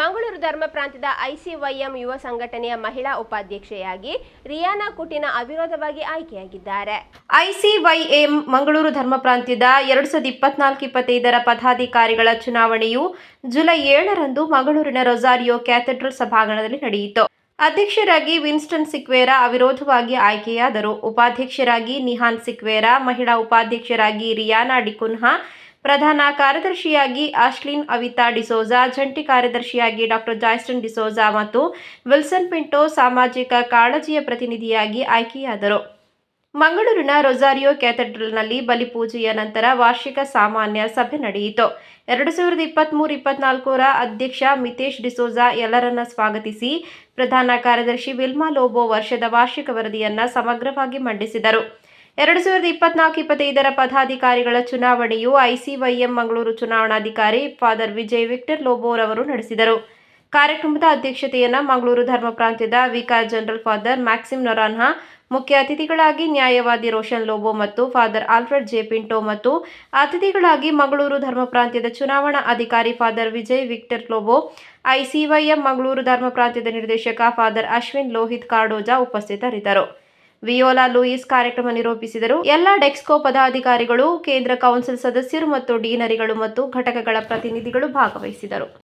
ಮಂಗಳೂರು ಧರ್ಮ ಪ್ರಾಂತ್ಯದ ಐಸಿವೈಎಂ ಯುವ ಸಂಘಟನೆಯ ಮಹಿಳಾ ಉಪಾಧ್ಯಕ್ಷೆಯಾಗಿ ರಿಯಾನಾ ಕುಟಿನ ಅವಿರೋಧವಾಗಿ ಆಯ್ಕೆಯಾಗಿದ್ದಾರೆ. ಐಸಿವೈಎಂ ಮಂಗಳೂರು ಧರ್ಮ ಪ್ರಾಂತ್ಯದ ಎರಡು ಸಾವಿರದ ಇಪ್ಪತ್ನಾಲ್ಕು ಇಪ್ಪತ್ತೈದರ ಪದಾಧಿಕಾರಿಗಳ ಚುನಾವಣೆಯು ಜುಲೈ ಏಳರಂದು ಮಂಗಳೂರಿನ ರೊಜಾರಿಯೋ ಕ್ಯಾಥೆಡ್ರಲ್ ಸಭಾಂಗಣದಲ್ಲಿ ನಡೆಯಿತು. ಅಧ್ಯಕ್ಷರಾಗಿ ವಿನ್ಸ್ಟನ್ ಸಿಕ್ವೇರಾ ಅವಿರೋಧವಾಗಿ ಆಯ್ಕೆಯಾದರು. ಉಪಾಧ್ಯಕ್ಷರಾಗಿ ನಿಹಾನ್ ಸಿಕ್ವೇರಾ, ಮಹಿಳಾ ಉಪಾಧ್ಯಕ್ಷರಾಗಿ ರಿಯಾನಾ ಡಿಕುನ್ಹಾ ಪ್ರಧಾನ ಕಾರ್ಯದರ್ಶಿಯಾಗಿ ಆಶ್ಲಿನ್ ಅವಿತಾ ಡಿಸೋಜಾ, ಜಂಟಿ ಕಾರ್ಯದರ್ಶಿಯಾಗಿ ಡಾಕ್ಟರ್ ಜಾಯ್ಸ್ಟನ್ ಡಿಸೋಜಾ ಮತ್ತು ವಿಲ್ಸನ್ ಪಿಂಟೋ ಸಾಮಾಜಿಕ ಕಾಳಜಿಯ ಪ್ರತಿನಿಧಿಯಾಗಿ ಆಯ್ಕೆಯಾದರು. ಮಂಗಳೂರಿನ ರೊಜಾರಿಯೋ ಕ್ಯಾಥೆಡ್ರಲ್ನಲ್ಲಿ ಬಲಿಪೂಜೆಯ ನಂತರ ವಾರ್ಷಿಕ ಸಾಮಾನ್ಯ ಸಭೆ ನಡೆಯಿತು. ಎರಡು ಸಾವಿರದ ಇಪ್ಪತ್ತ್ಮೂರು ಇಪ್ಪತ್ನಾಲ್ಕರ ಅಧ್ಯಕ್ಷ ಮಿತೇಶ್ ಡಿಸೋಜಾ ಎಲ್ಲರನ್ನ ಸ್ವಾಗತಿಸಿ ಪ್ರಧಾನ ಕಾರ್ಯದರ್ಶಿ ವಿಲ್ಮಾ ಲೋಬೋ ವರ್ಷದ ವಾರ್ಷಿಕ ವರದಿಯನ್ನು ಸಮಗ್ರವಾಗಿ ಮಂಡಿಸಿದರು. ಎರಡು ಸಾವಿರದ ಇಪ್ಪತ್ನಾಲ್ಕು ಇಪ್ಪತ್ತೈದರ ಪದಾಧಿಕಾರಿಗಳ ಚುನಾವಣೆಯು ಐಸಿವೈಎಂ ಮಂಗಳೂರು ಚುನಾವಣಾಧಿಕಾರಿ ಫಾದರ್ ವಿಜಯ್ ವಿಕ್ಟರ್ ಲೋಬೋರವರು ನಡೆಸಿದರು. ಕಾರ್ಯಕ್ರಮದ ಅಧ್ಯಕ್ಷತೆಯನ್ನು ಮಂಗಳೂರು ಧರ್ಮ ಪ್ರಾಂತ್ಯದ vicar general father Maxim Noronha, ಮುಖ್ಯ ಅತಿಥಿಗಳಾಗಿ ನ್ಯಾಯವಾದಿ ರೋಷನ್ ಲೋಬೋ ಮತ್ತು ಫಾದರ್ ಆಲ್ಫ್ರೆಡ್ ಜೆ ಪಿಂಟೋ ಮತ್ತು ಅತಿಥಿಗಳಾಗಿ ಮಂಗಳೂರು ಧರ್ಮ ಪ್ರಾಂತ್ಯದ ಚುನಾವಣಾ ಅಧಿಕಾರಿ father Vijay Victor Lobo, ICYM Mangaluru ಧರ್ಮ ಪ್ರಾಂತ್ಯದ ನಿರ್ದೇಶಕ ಫಾದರ್ ಅಶ್ವಿನ್ ಲೋಹಿತ್ ಕಾರ್ಡೋಜಾ ಉಪಸ್ಥಿತರಿದ್ದರು. ವಿಯೋಲಾ ಲೂಯಿಸ್ ಕಾರ್ಯಕ್ರಮ ನಿರೂಪಿಸಿದರು. ಎಲ್ಲ ಡೆಕ್ಸ್ಕೋ ಪದಾಧಿಕಾರಿಗಳು, ಕೇಂದ್ರ ಕೌನ್ಸಿಲ್ ಸದಸ್ಯರು ಮತ್ತು ಡೀನರಿಗಳು ಮತ್ತು ಘಟಕಗಳ ಪ್ರತಿನಿಧಿಗಳು ಭಾಗವಹಿಸಿದರು.